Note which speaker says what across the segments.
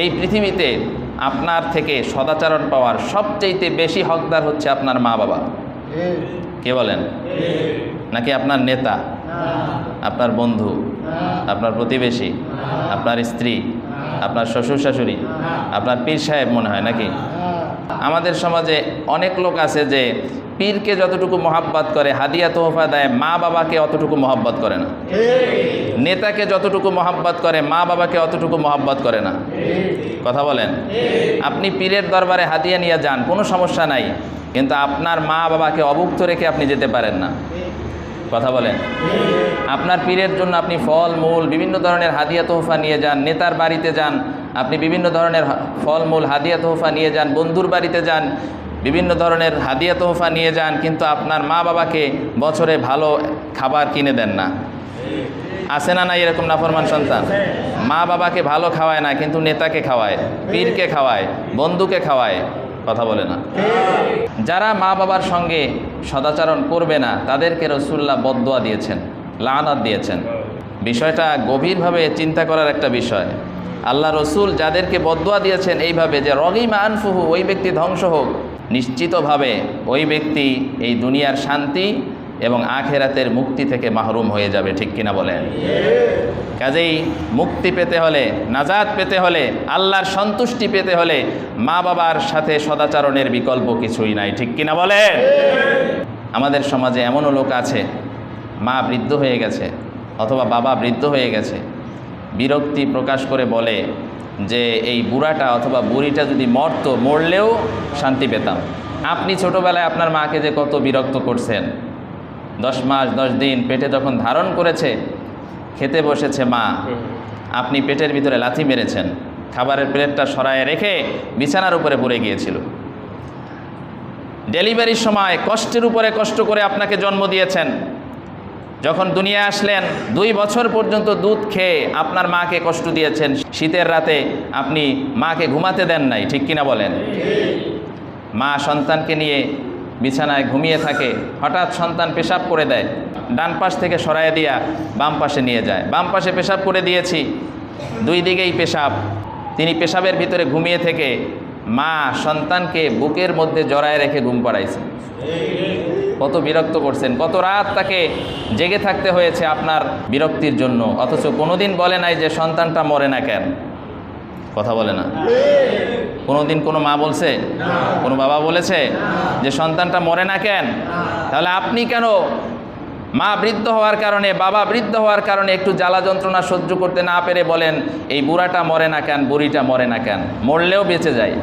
Speaker 1: এই পৃথিবীতে আপনার থেকে সদাচরণ পাওয়ার সবচেয়ে বেশি হকদার হচ্ছে আপনার মা বাবা। কে বলেন? নাকি আপনার নেতা? আপনার বন্ধু? আপনার প্রতিবেশী? আপনার স্ত্রী? আপনার শ্বশুর শাশুড়ি? আপনার পীর সাহেব মনে হয় নাকি? আমাদের সমাজে অনেক লোক আছে যে পীরকে যতটুকু মহাব্বত করে, হাদিয়া তোহফা দেয়, মা বাবাকে অতটুকু মহাব্বত করে না। নেতাকে যতটুকু মহাব্বত করে, মা বাবাকে অতটুকু মহাব্বত করে না। কথা বলেন? আপনি পীরের দরবারে হাদিয়া নিয়ে যান, কোনো সমস্যা নাই, কিন্তু আপনার মা বাবাকে অভুক্ত রেখে আপনি যেতে পারেন না। কথা বলেন? আপনার পীরের জন্য আপনি ফল, মূল, বিভিন্ন ধরনের হাদিয়া তোহফা নিয়ে যান, নেতার বাড়িতে যান আপনি বিভিন্ন ধরনের হ- ফল মূল হাদিয়া তোহফা নিয়ে যান, বন্ধুর বাড়িতে যান, বিভিন্ন ধরনের হাদিয়া তোহফা নিয়ে যান, কিন্তু আপনার মা বাবাকে বছরে ভালো খাবার কিনে দেন না। আসে না না এরকম নাফরমান সন্তান? মা বাবাকে ভালো খাওয়ায় না, কিন্তু নেতাকে খাওয়ায়, পীরকে খাওয়ায়, বন্ধুকে খাওয়ায়, কথা বলে না। যারা মা বাবার সঙ্গে সদাচরণ করবে না, তাদেরকে রসুল্লাহ বদোয়া দিয়েছেন, লানাত দিয়েছেন। বিষয়টা গভীরভাবে চিন্তা করার একটা বিষয়। আল্লাহ রসুল যাদেরকে বদোয়া দিয়েছেন এইভাবে যে রগিমা আনফুহু, ওই ব্যক্তি ধ্বংস হোক। নিশ্চিতভাবে ওই ব্যক্তি এই দুনিয়ার শান্তি এবং আখেরাতের মুক্তি থেকে মাহরুম হয়ে যাবে, ঠিক কিনা বলেন? কাজেই মুক্তি পেতে হলে নাজাদ পেতে হলে, আল্লাহর সন্তুষ্টি পেতে হলে মা বাবার সাথে সদাচরণের বিকল্প কিছুই নাই, ঠিক কিনা বলেন? আমাদের সমাজে এমনও লোক আছে, মা বৃদ্ধ হয়ে গেছে অথবা বাবা বৃদ্ধ হয়ে গেছে। বিরক্তি প্রকাশ করে বলে যে এই বুড়াটা অথবা বুড়িটা যদি মরতো, মরলেও শান্তি পেতাম। আপনি ছোটোবেলায় আপনার মাকে যে কত বিরক্ত করছেন। দশ মাস, দশ দিন পেটে যখন ধারণ করেছে, খেতে বসেছে মা, আপনি পেটের ভিতরে লাথি মেরেছেন। খাবারের প্লেটটা সরায় রেখে বিছানার উপরে পড়ে গিয়েছিল। ডেলিভারির সময় কষ্টের উপরে কষ্ট করে আপনাকে জন্ম দিয়েছেন। যখন দুনিয়া আসলেন, দুই বছর পর্যন্ত দুধ খেয়ে আপনার মাকে কষ্ট দিয়েছেন। শীতের রাতে আপনি মাকে ঘুমাতে দেন নাই, ঠিক কিনা বলেন? মা সন্তানকে নিয়ে বিছানায় ঘুমিয়ে থাকে, হঠাৎ সন্তান পেশাব করে দেয়, ডান পাশ থেকে সরায় দিয়া বাম পাশে নিয়ে যায়। বাম পাশে পেশাব করে দিয়েছি, দুই দিকেই পেশাব। তিনি পেশাবের ভিতরে ঘুমিয়ে থেকে মা সন্তানকে বুকের মধ্যে জড়ায় রেখে ঘুম পাড়াইছে কত বিরক্ত করছেন, কত রাত তাকে জেগে থাকতে হয়েছে আপনার বিরক্তির জন্য, অথচ কোনোদিন বলে নাই যে সন্তানটা মরে না কেন? কথা বলে না। কোনোদিন কোনো মা বলছে? কোনো বাবা বলেছে যে সন্তানটা মরে না কেন? তাহলে আপনি কেন মা বৃদ্ধ হওয়ার কারণে, বাবা বৃদ্ধ হওয়ার কারণে একটু জ্বালা যন্ত্রণা সহ্য করতে না পেরে বলেন, এই বুড়াটা মরে না কেন, বুড়িটা মরে না কেন? মরলেও বেঁচে যায়।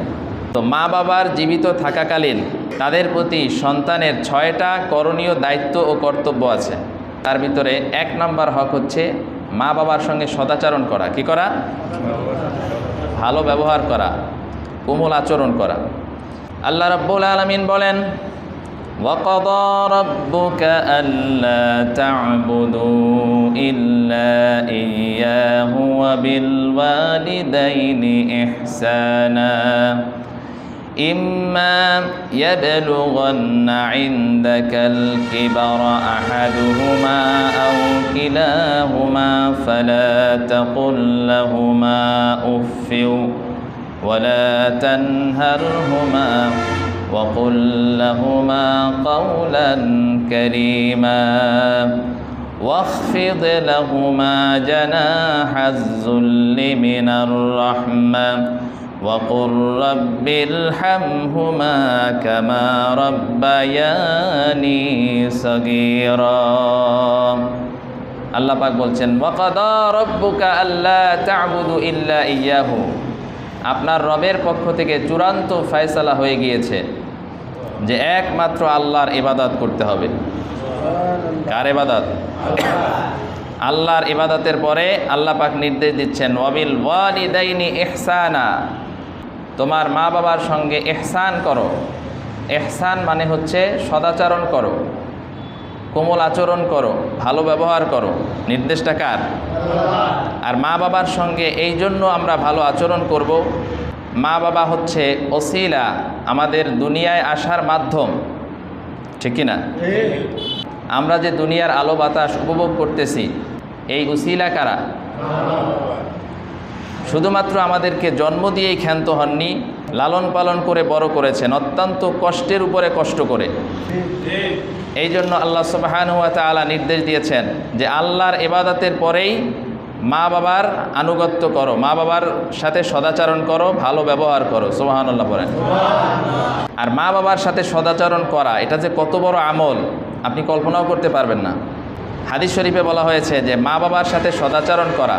Speaker 1: তো মা বাবার জীবিত থাকাকালীন তাদের প্রতি সন্তানের ছয়টা করণীয় দায়িত্ব ও কর্তব্য আছে তার ভিতরে এক নম্বর হক হচ্ছে মা বাবার সঙ্গে সদাচরণ করা কি করা ভালো ব্যবহার করা কোমল আচরণ করা আল্লাহ রাব্বুল আলামিন বলেন وقضى ربك ألا تعبدوا إلا إياه وبالوالدين إحسانا إما يبلغن عندك الكبر أحدهما أو كلاهما فلا تقل لهما أف ولا تنهرهما وقل لهما قولا كريما واخفض لهما جناح الذل من الرحمة وقل رب ارحمهما كما ربياني صغيرا আল্লাহ পাক বলছেন ওয়াকাদা রব্বুকা আল্লা তা'বুদু ইল্লা ইয়াহু আপনার রবের পক্ষ থেকে চূড়ান্ত ফয়সালা হয়ে গিয়েছে যে একমাত্র আল্লাহর ইবাদত করতে হবে কার ইবাদত আল্লাহর ইবাদতের পরে আল্লাহ পাক নির্দেশ দিচ্ছেন ওয়াবিল ওয়ালিদাইনি ইহসানা তোমার মা বাবার সঙ্গে এহসান করো। এহসান মানে হচ্ছে সদাচরণ করো। কোমল আচরণ করো। ভালো ব্যবহার করো। নির্দেশটা কার? আর মা বাবার সঙ্গে এই জন্য আমরা ভালো আচরণ করব। মা বাবা হচ্ছে ওসিলা, আমাদের দুনিয়ায় আসার মাধ্যম। ঠিক না? আমরা যে দুনিয়ার আলো বাতাস উপভোগ করতেছি, এই উসিলা কারা? শুধুমাত্র আমাদেরকে জন্ম দিয়েই ক্ষান্ত হননি, লালন পালন করে বড় করেছেন, অত্যন্ত কষ্টের উপরে কষ্ট করে। এই জন্য আল্লাহ সুবাহানুয়া তালা নির্দেশ দিয়েছেন যে আল্লাহর এবাদতের পরেই মা বাবার আনুগত্য করো, মা বাবার সাথে সদাচরণ করো, ভালো ব্যবহার করো, সুবাহানুল্লাহ বলেন। আর মা বাবার সাথে সদাচরণ করা, এটা যে কত বড় আমল, আপনি কল্পনাও করতে পারবেন না। হাদিস শরীফে বলা হয়েছে যে মা বাবার সাথে সদাচরণ করা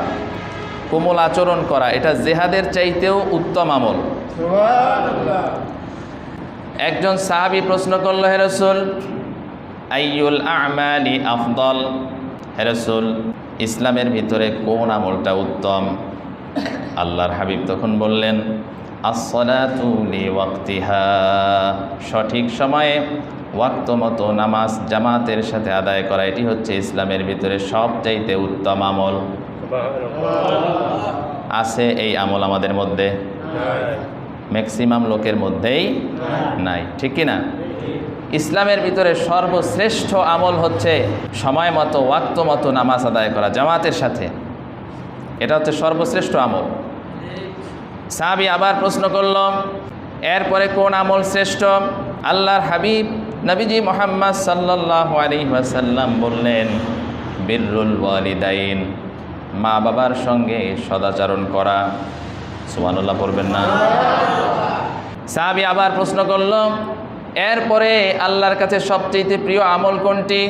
Speaker 1: কোমল আচরণ করা, এটা জেহাদের চাইতেও উত্তম আমল। একজন সাহাবি প্রশ্ন করল, হে রসুল, আইয়ুল আমালি আফদল? হে রসুল, ইসলামের ভিতরে কোন আমলটা উত্তম? আল্লাহর হাবিব তখন বললেন আসলাতুলি ওয়াক্তিহা সঠিক সময়ে ওয়াক্ত মতো নামাজ জামাতের সাথে আদায় করা, এটি হচ্ছে ইসলামের ভিতরে সবচাইতে উত্তম আমল। আছে এই আমল আমাদের মধ্যে? ম্যাক্সিমাম লোকের মধ্যেই নাই। ঠিক কি না? ইসলামের ভিতরে সর্বশ্রেষ্ঠ আমল হচ্ছে সময় মতো ওয়াক্ত মতো নামাজ আদায় করা জামাতের সাথে। এটা হচ্ছে সর্বশ্রেষ্ঠ আমল। সাহাবি আবার প্রশ্ন করল এরপরে কোন আমল শ্রেষ্ঠ? আল্লাহর হাবিব নবীজি মোহাম্মদ সাল্লাহ আলী ওয়াসাল্লাম বললেন বিররুল ওয়ালিদাইন। মা বাবার সঙ্গে সদাচরণ করা। সুবহানাল্লাহ পড়বেন না। সাহাবি আবার প্রশ্ন করল, এরপরে আল্লাহর কাছে সবচেয়ে প্রিয় আমল কোনটি?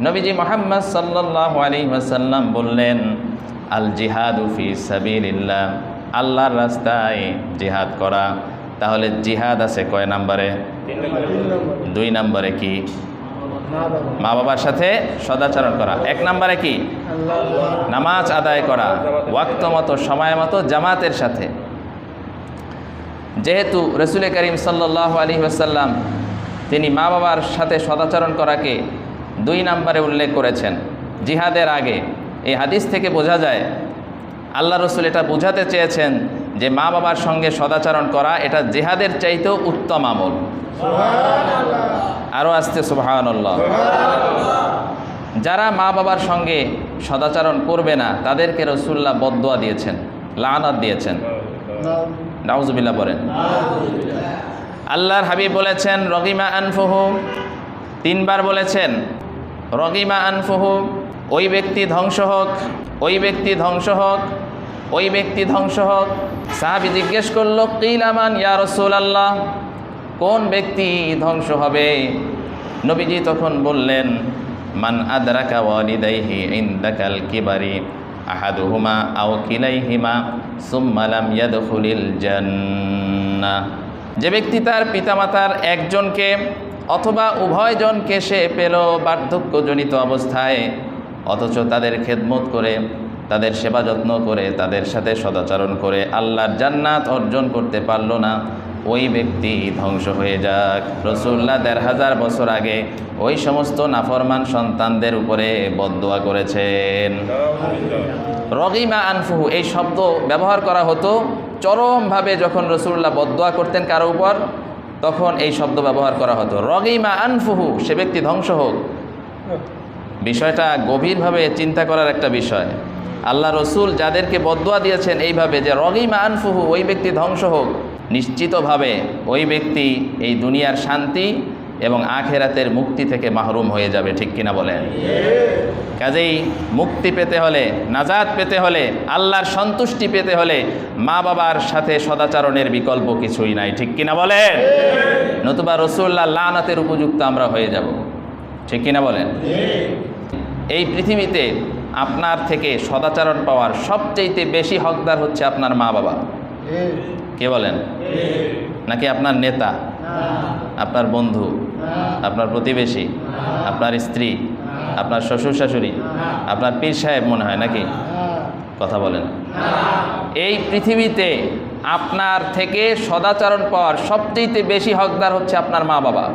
Speaker 1: নবীজি মোহাম্মদ সাল্লাহ আলী ওয়াসাল্লাম বললেন, আল জিহাদ ফি সাবিলিল্লাহ। আল্লাহর রাস্তায় জিহাদ করা। তাহলে জিহাদ আছে কয় নাম্বারে। দুই নম্বরে কি? মা বাবার সাথে সদাচরণ করা। এক নম্বরে কি? নামাজ আদায় করা। ওয়াক্ত মতো সময় মতো জামাতের সাথে। যেহেতু রসুল করিম সাল্লাহ আলী ওসাল্লাম তিনি মা বাবার সাথে সদাচরণ করাকে দুই নম্বরে উল্লেখ করেছেন। জিহাদের আগে। এই হাদিস থেকে বোঝা যায় আল্লাহ রসুল এটা বোঝাতে চেয়েছেন যে মা বাবার সঙ্গে সদাচরণ করা এটা জেহাদের চাইতেও উত্তম আমল। আরও আসতে সুবাহান্লাহ যারা মা বাবার সঙ্গে সদাচরণ করবে না, তাদেরকে রসুল্লাহ বদোয়া দিয়েছেন, লানাত দিয়েছেন। নাউজুবিল্লাহ বলেন আল্লাহর হাবিব বলেছেন, রগিমা আনফহু। তিনবার বলেছেন, রগিমা আনফুহু, ওই ব্যক্তি ধ্বংস হোক, ওই ব্যক্তি ধ্বংস হোক, ওই ব্যক্তি ধ্বংস হোক। সাহাবি জিজ্ঞেস করল, কিলামান ইয়া রসুল আল্লাহ কোন ব্যক্তি ধ্বংস হবে? নবীজি তখন বললেন, মান আদরাকা ওয়ালিদাইহি ইনদাকাল কিবারি আহাদুহুমা আও কিলাইহিমা সুম্মা লাম ইয়াদখুলিল জান্নাহ যে ব্যক্তি তার পিতামাতার একজনকে অথবা উভয়জনকে সে পেল বার্ধক্যজনিত অবস্থায়, অথচ তাদের খেদমত করে, তাদের সেবা যত্ন করে, তাদের সাথে সদাচরণ করে আল্লাহর জান্নাত অর্জন করতে পারল না। ওই ব্যক্তি ধ্বংস হয়ে যাক। রসুল্লাহ দেড় হাজার বছর আগে ওই সমস্ত নাফরমান সন্তানদের উপরে বদোয়া করেছেন। রগিমা আনফুহু, এই শব্দ ব্যবহার করা হতো চরমভাবে যখন রসুল্লাহ বদোয়া করতেন কারও উপর? তখন এই শব্দ ব্যবহার করা হতো। রগিমা আনফুহু, সে ব্যক্তি ধ্বংস হোক। বিষয়টা গভীরভাবে চিন্তা করার একটা বিষয়। আল্লাহ রসুল যাদেরকে বদোয়া দিয়েছেন এইভাবে যে রগিমা আনফুহু ওই ব্যক্তি ধ্বংস হোক নিশ্চিতভাবে ওই ব্যক্তি এই দুনিয়ার শান্তি এবং আখেরাতের মুক্তি থেকে মাহরুম হয়ে যাবে, ঠিক কিনা বলেন? কাজেই মুক্তি পেতে হলে নাজাদ পেতে হলে, আল্লাহর সন্তুষ্টি পেতে হলে মা বাবার সাথে সদাচরণের বিকল্প কিছুই নাই, ঠিক কিনা বলেন? নতুবা রসুল্লাহ লানাতের উপযুক্ত আমরা হয়ে যাব, ঠিক কিনা বলেন? এই পৃথিবীতে আপনার থেকে সদাচরণ পাওয়ার সবচেয়ে বেশি হকদার হচ্ছে আপনার মা বাবা কে বলেন? নাকি আপনার নেতা? আপনার বন্ধু? আপনার প্রতিবেশী? আপনার স্ত্রী? আপনার শ্বশুর শাশুড়ি? আপনার পীর সাহেব মনে হয় নাকি? কথা বলেন। এই পৃথিবীতে আপনার থেকে সদাচরণ পাওয়ার সবচেয়ে বেশি হকদার হচ্ছে আপনার মা বাবা।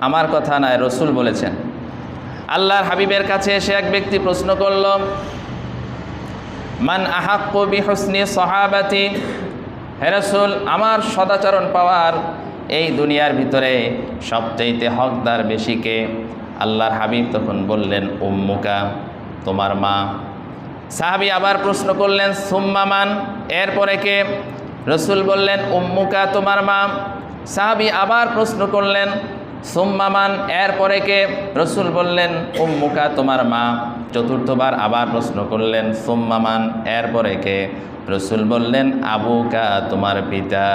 Speaker 1: আমার কথা নয়, রসুল বলেছেন। আল্লাহর হাবিবের কাছে এসে এক ব্যক্তি প্রশ্ন করল মান আহাক্কু বিহসনি সহাবাতি, হে রসুল, আমার সদাচরণ পাওয়ার এই দুনিয়ার ভিতরে সবচাইতে হকদার বেশিকে আল্লাহর হাবিব তখন বললেন, উম্মুকা, তোমার মা। সাহাবি আবার প্রশ্ন করলেন সুম্মামান এরপরে কে? রসুল বললেন, উম্মুকা, তোমার মা। সাহাবি আবার প্রশ্ন করলেন সুম্মামান এরপরে কে? রসুল বললেন, উম্মুকা, তোমার মা। চতুর্থবার আবার প্রশ্ন করলেন সোম্মামান এরপরে কে রসুল বললেন আবুকা তোমার পিতা।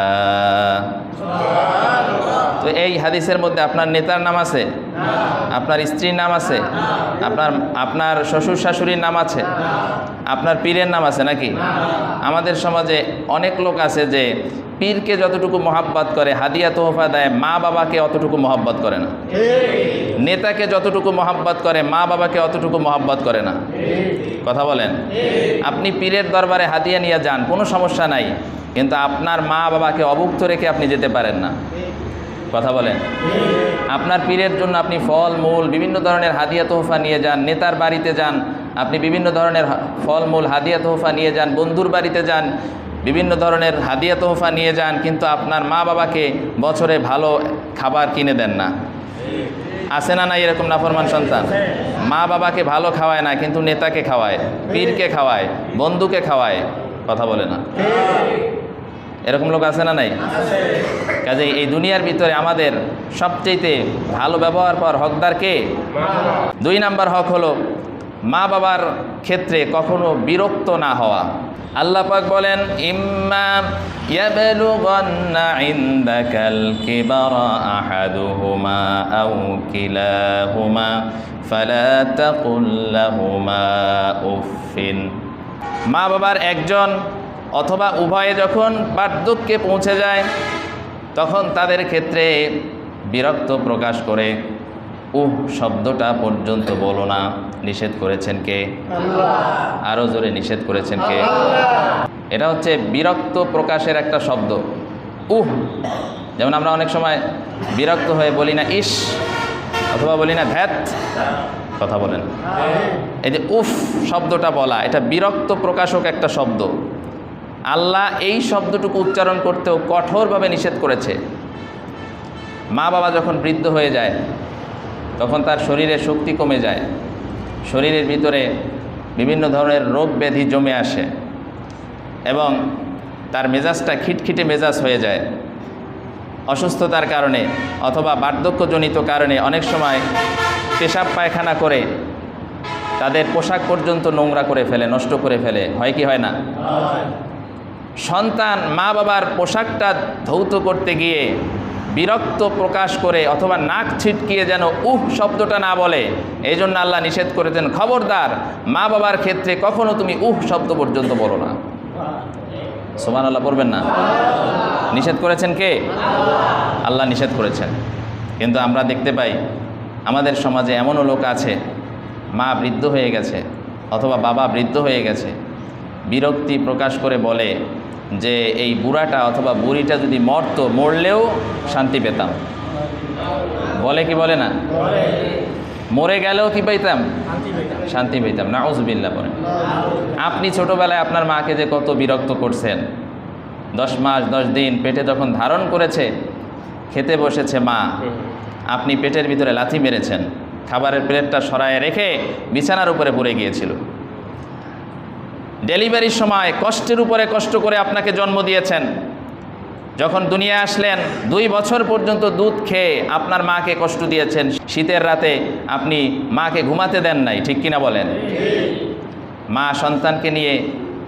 Speaker 1: তো এই হাদিসের মধ্যে আপনার নেতার নাম আছে? আপনার স্ত্রীর নাম আছে? আপনার আপনার শ্বশুর শাশুড়ির নাম আছে? আপনার পীরের নাম আছে নাকি? আমাদের সমাজে অনেক লোক আছে যে পীরকে যতটুকু মহাব্বত করে, হাদিয়া তোহফা দেয়, মা বাবাকে অতটুকু মহাব্বত করে না। নেতাকে যতটুকু মহাব্বত করে, মা বাবাকে অতটুকু মহাব্বত করে না। কথা বলেন? আপনি পীরের দরবারে হাদিয়া নিয়ে যান, কোনো সমস্যা নাই। কিন্তু আপনার মা বাবাকে অভুক্ত রেখে আপনি যেতে পারেন না। কথা বলেন। আপনার পীরের জন্য আপনি ফল, মূল, বিভিন্ন ধরনের হাদিয়া তোহফা নিয়ে যান, নেতার বাড়িতে যান, আপনি বিভিন্ন ধরনের ফল, মূল, হাদিয়া তোহফা নিয়ে যান, বন্ধুর বাড়িতে যান, বিভিন্ন ধরনের হাদিয়া তোহফা নিয়ে যান, কিন্তু আপনার মা বাবাকে বছরে ভালো খাবার কিনে দেন না। আসে না না এরকম নাফরমান সন্তান? মা বাবাকে ভালো খাওয়ায় না, কিন্তু নেতাকে খাওয়ায়, পীরকে খাওয়ায়, বন্ধুকে খাওয়ায়। কথা বলে না। এরকম লোক আছে না নাই? কাজে এই দুনিয়ার ভিতরে আমাদের সবচেয়ে ভালো ব্যবহার পাওয়ার হকদার কে? দুই নাম্বার হক হলো মা বাবার ক্ষেত্রে কখনো বিরক্ত না হওয়া। আল্লাহ পাক বলেন, ইম্মা উফিন মা বাবার একজন অথবা উভয়ে যখন বার্ধক্যে পৌঁছে যায় তখন তাদের ক্ষেত্রে বিরক্ত প্রকাশ করে। উহ শব্দটা পর্যন্ত বলো না। নিষেধ করেছেন কে? আরও জোরে নিষেধ করেছেন কে? এটা হচ্ছে বিরক্ত প্রকাশের একটা শব্দ। উহ যেমন আমরা অনেক সময় বিরক্ত হয়ে বলি না ইস অথবা বলি না ভ্যাত। কথা বলেন। এই যে উফ শব্দটা বলা, এটা বিরক্ত প্রকাশক একটা শব্দ। আল্লাহ এই শব্দটুকু উচ্চারণ করতেও কঠোরভাবে নিষেধ করেছে। মা বাবা যখন বৃদ্ধ হয়ে যায়, তখন তার শরীরে শক্তি কমে যায়। শরীরের ভিতরে বিভিন্ন ধরনের রোগ ব্যাধি জমে আসে এবং তার মেজাজটা খিটখিটে মেজাজ হয়ে যায়। অসুস্থতার কারণে অথবা বার্ধক্যজনিত কারণে অনেক সময় পেশাব পায়খানা করে, তাদের পোশাক পর্যন্ত নোংরা করে ফেলে, নষ্ট করে ফেলে। হয় কি হয় না? সন্তান মা বাবার পোশাকটা ধৌত করতে গিয়ে বিরক্ত প্রকাশ করে অথবা নাক ছিটকিয়ে যেন উহ শব্দটা না বলে এই জন্য আল্লাহ নিষেধ করেছেন, খবরদার মা বাবার ক্ষেত্রে কখনো তুমি উহ শব্দ পর্যন্ত বলো না। সোমান আল্লাহ পড়বেন না? নিষেধ করেছেন কে? আল্লাহ নিষেধ করেছেন। কিন্তু আমরা দেখতে পাই আমাদের সমাজে এমনও লোক আছে, মা বৃদ্ধ হয়ে গেছে অথবা বাবা বৃদ্ধ হয়ে গেছে, বিরক্তি প্রকাশ করে বলে যে এই বুড়াটা অথবা বুড়িটা যদি মরতো, মরলেও শান্তি পেতাম। বলে কি বলে না? মরে গেলেও কি পাইতাম শান্তি পেতাম। না ওজবিল্লা বলে। আপনি ছোটোবেলায় আপনার মাকে যে কত বিরক্ত করছেন। দশ মাস, দশ দিন পেটে যখন ধারণ করেছে, খেতে বসেছে মা আপনি পেটের ভিতরে লাথি মেরেছেন। খাবারের প্লেটটা সরায় রেখে বিছানার উপরে পড়ে গিয়েছিল। ডেলিভারির সময় কষ্টের উপরে কষ্ট করে আপনাকে জন্ম দিয়েছেন। যখন দুনিয়া আসলেন, দুই বছর পর্যন্ত দুধ খেয়ে আপনার মাকে কষ্ট দিয়েছেন। শীতের রাতে আপনি মাকে ঘুমাতে দেন নাই, ঠিক কিনা বলেন? মা সন্তানকে নিয়ে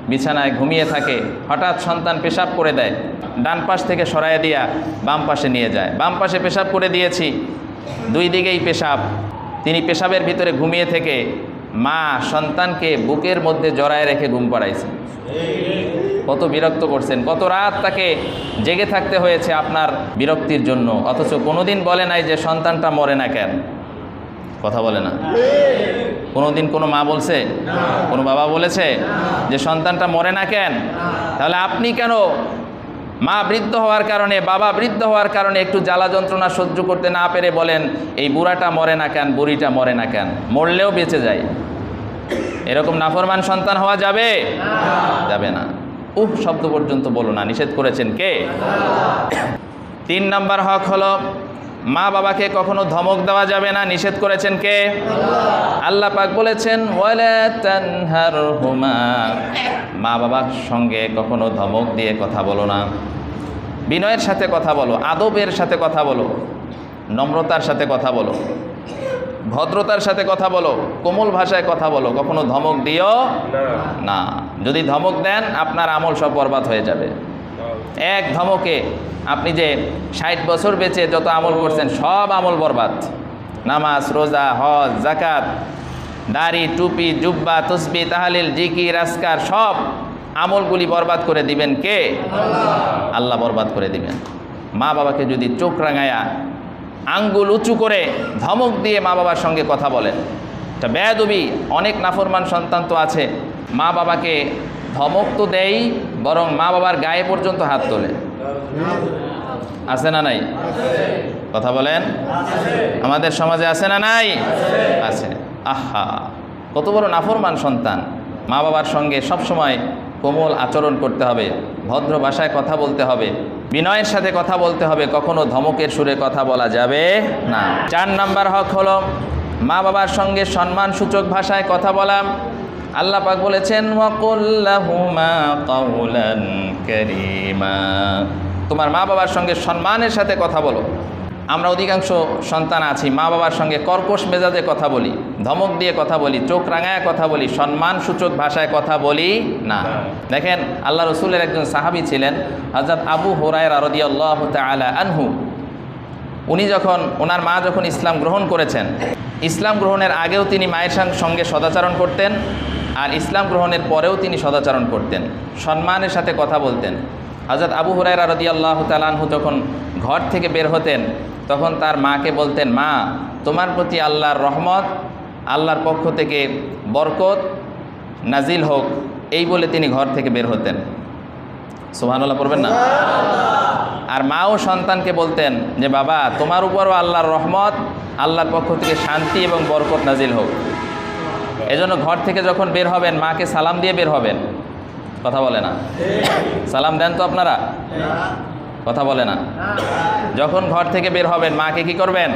Speaker 1: বিছানায় ঘুমিয়ে থাকে, হঠাৎ সন্তান পেশাব করে দেয়। ডান পাশ থেকে সরায় দিয়া বাম পাশে নিয়ে যায়। বাম পাশে পেশাব করে দিয়েছি। দুই দিকেই পেশাব। তিনি পেশাবের ভিতরে ঘুমিয়ে থেকে মা সন্তানকে বুকের মধ্যে জড়ায় রেখে ঘুম পাড়াইছে কত বিরক্ত করছেন। কত রাত তাকে জেগে থাকতে হয়েছে আপনার বিরক্তির জন্য। অথচ কোনোদিন বলে নাই যে সন্তানটা মরে না কেন। কথা বলে না। কোনোদিন কোনো মা বলছে, কোনো বাবা বলেছে যে সন্তানটা মরে না কেন? তাহলে আপনি কেন মা বৃদ্ধ হওয়ার কারণে, বাবা বৃদ্ধ হওয়ার কারণে একটু জ্বালা যন্ত্রণা সহ্য করতে না পেরে বলেন, এই বুড়াটা মরে না কেন, বুড়িটা মরে না কেন? মরলেও বেঁচে যায়। এরকম নাফরমান সন্তান হওয়া যাবে? যাবে না। উহ, শব্দ পর্যন্ত বলো না। নিষেধ করেছেন কে? তিন নম্বর হক হলো মা বাবাকে কখনো ধমক দেওয়া যাবে না। নিষেধ করেছেন কে? আল্লাহ পাক বলেছেন মা বাবার সঙ্গে কখনো ধমক দিয়ে কথা বলো না। বিনয়ের সাথে কথা বলো আদবের সাথে কথা বলো নম্রতার সাথে কথা বলো ভদ্রতার সাথে কথা বলো কোমল ভাষায় কথা বলো কখনো ধমক দিও না। যদি ধমক দেন আপনার আমল সব বরবাদ হয়ে যাবে। এক ধমকে। আপনি যে ষাট বছর বেঁচে যত আমল করছেন সব আমল বরবাদ। নামাজ রোজা হজ জাকাত দাড়ি টুপি জুব্বা তসবি তাহালিল জিকি রাস্কার সব আমলগুলি বরবাদ করে দিবেন কে? আল্লাহ। বরবাদ করে দিবেন। মা বাবাকে যদি চোখ রাঙায়া আঙ্গুল উঁচু করে ধমক দিয়ে মা বাবার সঙ্গে কথা বলেন। এটা বেয়াদবি অনেক নাফরমান সন্তান তো আছে। মা বাবাকে ধমক তো দেয় বরং মা বাবার গায়ে পর্যন্ত হাত তোলে। আছে না নাই? কথা বলেন? আমাদের সমাজে আছে না নাই? আছে। আহা, কত বড় নাফরমান সন্তান। মা বাবার সঙ্গে সব সময় কোমল আচরণ করতে হবে, ভদ্র ভাষায় কথা বলতে হবে, বিনয়ের সাথে কথা বলতে হবে, কখনো ধমকের সুরে কথা বলা যাবে না। চার নাম্বার হক হলো, মা বাবার সঙ্গে সম্মানসূচক ভাষায় কথা বলা আল্লাহ পাক বলেছেন তোমার মা বাবার সঙ্গে সম্মানের সাথে কথা বলো। আমরা অধিকাংশ সন্তান আছি, মা বাবার সঙ্গে কর্কশ মেজাজে কথা বলি, ধমক দিয়ে কথা বলি, চোখ রাঙায় কথা বলি সম্মানসূচক ভাষায় কথা বলি না। দেখেন, আল্লাহ রসুলের একজন সাহাবি ছিলেন হজরত আবু হোরায় রদি আল্লাহ তালা আনহু। উনি যখন ওনার মা যখন ইসলাম গ্রহণ করেছেন, ইসলাম গ্রহণের আগেও তিনি মায়ের সঙ্গে সদাচরণ করতেন আর ইসলাম গ্রহণের পরেও তিনি সদাচরণ করতেন। সম্মানের সাথে কথা বলতেন। হজরত আবু হুরায়রা রদি আল্লাহ তালানহু যখন ঘর থেকে বের হতেন, তখন তার মাকে বলতেন, মা, তোমার প্রতি আল্লাহর রহমত, আল্লাহর পক্ষ থেকে বরকত নাজিল হোক। এই বলে তিনি ঘর থেকে বের হতেন। সুবহানাল্লাহ পড়বেন না? আর মাও সন্তানকে বলতেন যে, বাবা, তোমার উপরও আল্লাহর রহমত, আল্লাহর পক্ষ থেকে শান্তি এবং বরকত নাজিল হোক। এজন্য ঘর থেকে যখন বের হবেন, মাকে সালাম দিয়ে বের হবেন। কথা বলে না। সালাম দেন তো আপনারা? কথা বলে না। যখন ঘর থেকে বের হবেন, মাকে কি করবেন?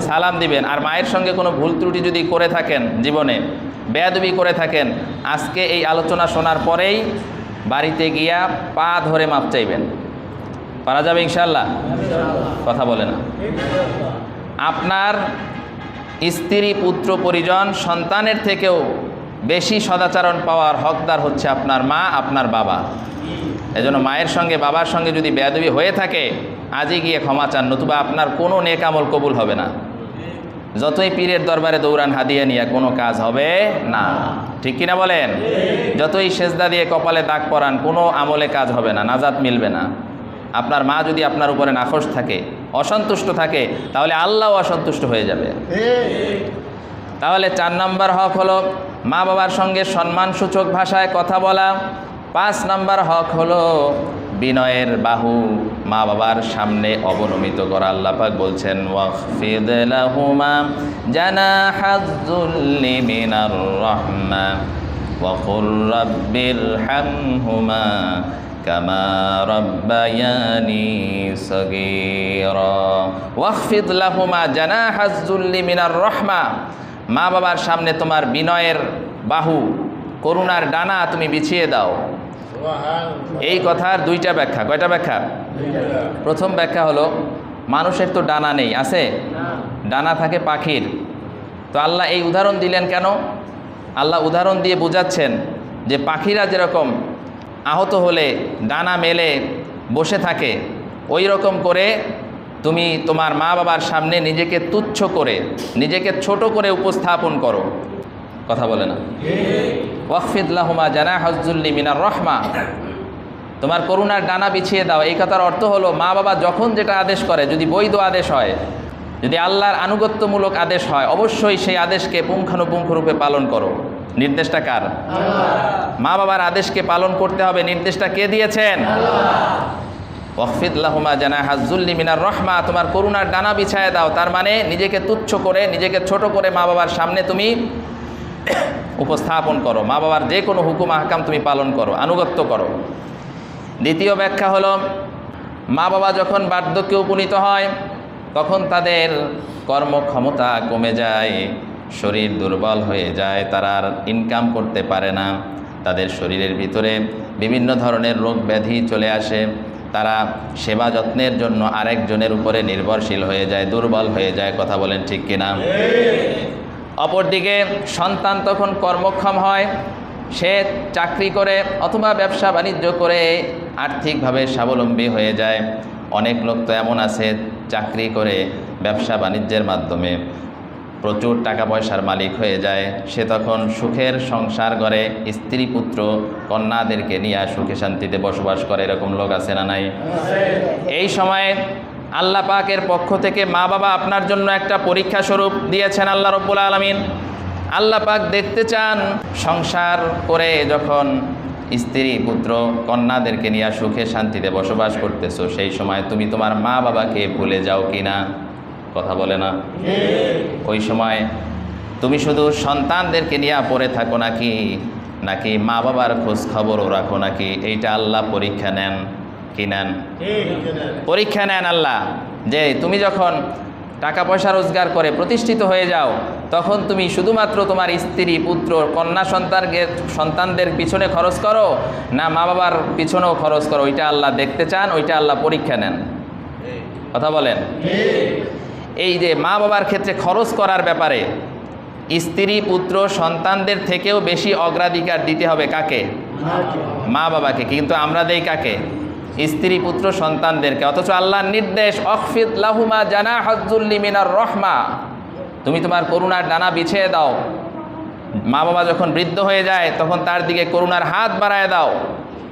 Speaker 1: সালাম দিবেন। আর মায়ের সঙ্গে কোনো ভুল ত্রুটি যদি করে থাকেন জীবনে, বেয়াদবি করে থাকেন, আজকে এই আলোচনা শোনার পরেই বাড়িতে গিয়া পা ধরে মাপ চাইবেন। পারা যাবে ইনশাল্লাহ কথা বলে না। আপনার স্ত্রী, পুত্র, পরিজন, সন্তানের থেকেও বেশি সদাচরণ পাওয়ার হকদার হচ্ছে আপনার মা, আপনার বাবা। এজন্য মায়ের সঙ্গে, বাবার সঙ্গে যদি বেয়াদবি হয়ে থাকে, আজই গিয়ে ক্ষমা চান, নতুবা আপনার কোনো নেক আমল কবুল হবে না। যতই পীরের দরবারে দৌড়ান, হাদিয়া নিয়ে কোনো কাজ হবে না। ঠিক কিনা বলেন? যতই সেজদা দিয়ে কপালে দাগ পরান, কোনো আমলে কাজ হবে না, নাজাত মিলবে না। আপনার মা যদি আপনার উপরে নাখোশ থাকে, অসন্তুষ্ট থাকে, তাহলে আল্লাহ অসন্তুষ্ট হয়ে যাবে। তাহলে চার নম্বর হক হলো মা বাবার সঙ্গে সম্মানসূচক ভাষায় কথা বলা। পাঁচ নম্বর হক হলো বিনয়ের বাহু মা বাবার সামনে অবনমিত করা। আল্লাহ পাক বলছেন জানাহাযুল্লি মিনার হামহুমা কামা রব্বায়ানি সগীরা। ওয়াকফিদ লাহুমা জানাহাযুল্লি মিনার রাহমা। মা বাবার সামনে তোমার বিনয়ের বাহু, করুণার ডানা তুমি বিছিয়ে দাও। এই কথার দুইটা ব্যাখ্যা। কয়টা ব্যাখ্যা? প্রথম ব্যাখ্যা হলো, মানুষের তো ডানা নেই, আছে? ডানা থাকে পাখির। তো আল্লাহ এই উদাহরণ দিলেন কেন? আল্লাহ উদাহরণ দিয়ে বোঝাচ্ছেন যে পাখিরা যেরকম আহত হলে ডানা মেলে বসে থাকে। ওই রকম করে তুমি তোমার মা বাবার সামনে নিজেকে তুচ্ছ করে, নিজেকে ছোট করে উপস্থাপন করো। কথা বলে না। ওয়াকফিদুল্লাহমা জানা হজুল্লি মিনার রহমা। তোমার করুণার ডানা বিছিয়ে দাও। এই কথার অর্থ হলো মা বাবা যখন যেটা আদেশ করে, যদি বৈধ আদেশ হয়, যদি আল্লাহর আনুগত্যমূলক আদেশ হয়, অবশ্যই সেই আদেশকে পুঙ্খানুপুঙ্খ রূপে পালন করো। নির্দেশটা কার? মা বাবার আদেশকে পালন করতে হবে, নির্দেশটা কে দিয়েছেন? ওয়ফিদুল্লাহমা জানা হাজুল্লি মিনার রহমা, তোমার করুণার ডানা বিছায় দাও। তার মানে নিজেকে তুচ্ছ করে, নিজেকে ছোট করে মা বাবার সামনে তুমি উপস্থাপন করো। মা বাবার যে কোনো হুকুম, আহকাম তুমি পালন করো, আনুগত্য করো। দ্বিতীয় ব্যাখ্যা হলো, মা বাবা যখন বার্ধক্যে উপনীত হয়, তখন তাদের কর্মক্ষমতা কমে যায়। শরীর দুর্বল হয়ে যায়, তারা আর ইনকাম করতে পারে না। তাদের শরীরের ভিতরে বিভিন্ন ধরনের রোগ ব্যাধি চলে আসে। তারা সেবা যত্নের জন্য আরেকজনের উপরে নির্ভরশীল হয়ে যায়, দুর্বল হয়ে যায়, কথা বলেন ঠিক কিনা? অপরদিকে সন্তান তখন কর্মক্ষম হয়, সে চাকরি করে অথবা ব্যবসা বাণিজ্য করে আর্থিকভাবে স্বাবলম্বী হয়ে যায়। অনেক লোক তো এমন আছে, চাকরি করে ব্যবসা বাণিজ্যের মাধ্যমে। প্রচুর টাকা পয়সার মালিক হয়ে যায়। সে তখন সুখের সংসার গড়ে, স্ত্রী পুত্র কন্যাদেরকে নিয়ে সুখে শান্তিতে বসবাস করে, এরকম লোক আছে না নাই? এই সময়ে আল্লাহ পাকের পক্ষ থেকে মা বাবা আপনার জন্য একটা পরীক্ষা স্বরূপ দিয়েছেন আল্লাহ রব্বুল আলমিন। আল্লাহ পাক দেখতে চান সংসার করে যখন স্ত্রী পুত্র কন্যাদেরকে নিয়ে সুখে শান্তিতে বসবাস করতেছো, সেই সময় তুমি তোমার মা বাবাকে ভুলে যাও কি না কথা বলে না। ওই সময় তুমি শুধু সন্তানদেরকে নিয়ে পড়ে থাকো নাকি নাকি মা বাবার খোঁজ খবরও রাখো নাকি? এইটা আল্লাহ পরীক্ষা নেন। কি নেন? পরীক্ষা নেন আল্লাহ। যে তুমি যখন টাকা পয়সা রোজগার করে প্রতিষ্ঠিত হয়ে যাও, তখন তুমি শুধুমাত্র তোমার স্ত্রী, পুত্র, কন্যা সন্তানকে, সন্তানদের পিছনে খরচ করো না মা বাবার পিছনেও খরচ করো? ওইটা আল্লাহ দেখতে চান, ওইটা আল্লাহ পরীক্ষা নেন। কথা বলেন? এই যে মা বাবার ক্ষেত্রে খরচ করার ব্যাপারে স্ত্রী, পুত্র, সন্তানদের থেকেও বেশি অগ্রাধিকার দিতে হবে কাকে? মা বাবাকে, কিন্তু আমরা দেই কাকে? স্ত্রী, পুত্র, সন্তানদেরকে। অথচ আল্লাহর নির্দেশ অকফিদ লাহুমা জানা হজ্জুল্লি মিনার রহমা। তুমি তোমার করুণার ডানা বিছিয়ে দাও। মা বাবা যখন বৃদ্ধ হয়ে যায়, তখন তার দিকে করুণার হাত বাড়ায় দাও।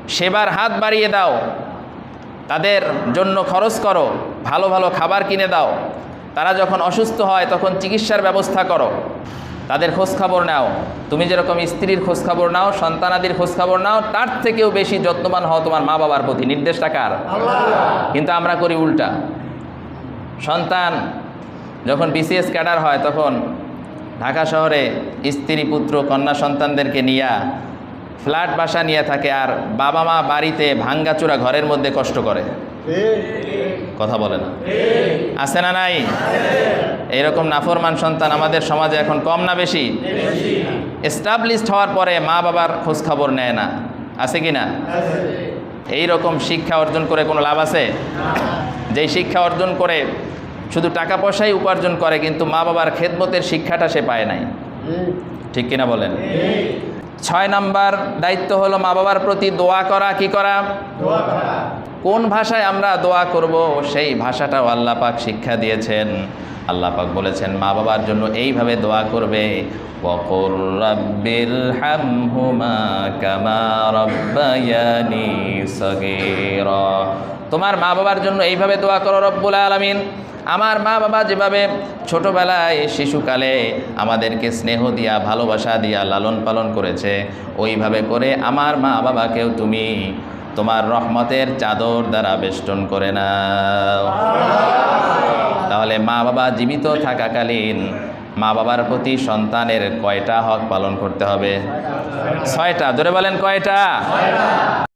Speaker 1: সেবার হাত বাড়িয়ে দাও। তাদের জন্য খরচ করো। ভালো ভালো খাবার কিনে দাও। তারা যখন অসুস্থ হয় তখন চিকিৎসার ব্যবস্থা করো। তাদের খোঁজখবর নাও। তুমি যেরকম স্ত্রীর খোঁজখবর নাও সন্তানাদির খোঁজখবর নাও তার থেকেও বেশি যত্নবান হও তোমার মা বাবার প্রতি। নির্দেশটা কার? কিন্তু আমরা করি উল্টা। সন্তান যখন বিসিএস ক্যাডার হয় তখন ঢাকা শহরে স্ত্রী পুত্র কন্যা সন্তানদেরকে নিয়ে ফ্ল্যাট বাসা নিয়ে থাকে আর বাবা মা বাড়িতে ভাঙ্গাচুরা ঘরের মধ্যে কষ্ট করে। কথা বলে না। আছে না নাই? এরকম নাফরমান সন্তান আমাদের সমাজে এখন কম না বেশি? এস্টাবলিশড হওয়ার পরে মা বাবার খোঁজ খবর নেয় না। আছে কি না? এই রকম শিক্ষা অর্জন করে কোনো লাভ আছে? যেই শিক্ষা অর্জন করে শুধু টাকা পয়সাই উপার্জন করে, কিন্তু মা বাবার খেদমতের শিক্ষাটা সে পায় নাই। ঠিক কিনা বলেন? ছয় নাম্বার দায়িত্ব হলো মা বাবার প্রতি দোয়া করা, কি করা? কোন ভাষায় আমরা দোয়া করব সেই ভাষাটাও আল্লাহ পাক শিক্ষা দিয়েছেন আল্লাহ পাক বলেছেন মা বাবার জন্য এইভাবে দোয়া করবে وقل رب ارحمهما كما ربياني صغيرا তোমার মা বাবার জন্য এইভাবে দোয়া করো রব্বুল আলামিন আমার মা বাবা যেভাবে ছোটবেলায় শিশুকালে আমাদেরকে স্নেহ দিয়া ভালোবাসা দিয়া লালন পালন করেছে ওইভাবে করে আমার মা বাবাকেও তুমি তোমার রহমতের চাদর দ্বারা বেষ্টন করে নাও। তাহলে মা বাবা জীবিত থাকাকালীন মা বাবার প্রতি সন্তানের কয়টা হক পালন করতে হবে? ছয়টা। ধরে বলেন কয়টা?